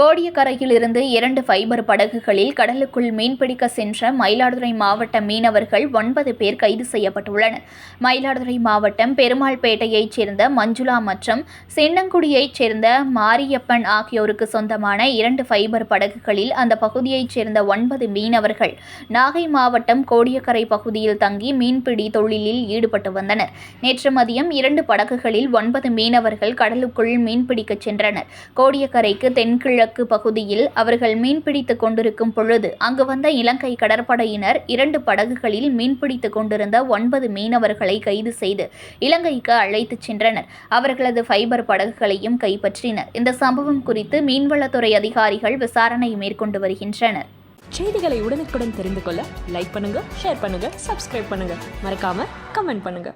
கோடியக்கரையில் இருந்து இரண்டு ஃபைபர் படகுகளில் கடலுக்குள் மீன்பிடிக்க சென்ற மயிலாடுதுறை மாவட்ட மீனவர்கள் ஒன்பது பேர் கைது செய்யப்பட்டுள்ளனர். மயிலாடுதுறை மாவட்டம் பெருமாள்பேட்டையைச் சேர்ந்த மஞ்சுளா மற்றும் சின்னங்குடியைச் சேர்ந்த மாரியப்பன் ஆகியோருக்கு சொந்தமான இரண்டு ஃபைபர் படகுகளில் அந்த பகுதியைச் சேர்ந்த ஒன்பது மீனவர்கள் நாகை மாவட்டம் கோடியக்கரை பகுதியில் தங்கி மீன்பிடி தொழிலில் ஈடுபட்டு வந்தனர். நேற்று மதியம் இரண்டு படகுகளில் ஒன்பது மீனவர்கள் கடலுக்குள் மீன்பிடிக்கச் சென்றனர். கோடியக்கரைக்கு தென்கிழக்கு பகுதியில் அவர்கள் மீன்பிடித்துக் கொண்டிருக்கும் பொழுது அங்கு வந்த இலங்கை கடற்படையினர் இரண்டு படகுகளில் மீன்பிடித்துக் கொண்டிருந்த ஒன்பது மீனவர்களை கைது செய்து இலங்கைக்கு அழைத்துச் சென்றனர். அவர்களது ஃபைபர் படகுகளையும் கைப்பற்றினர். இந்த சம்பவம் குறித்து மீன்வளத்துறை அதிகாரிகள் விசாரணை மேற்கொண்டு வருகின்றனர். செய்திகளை உடனுக்குடன் தெரிந்து கொள்ள லைக் பண்ணுங்க ஷேர் பண்ணுங்க சப்ஸ்கிரைப் பண்ணுங்க. மறக்காம கமெண்ட் பண்ணுங்க.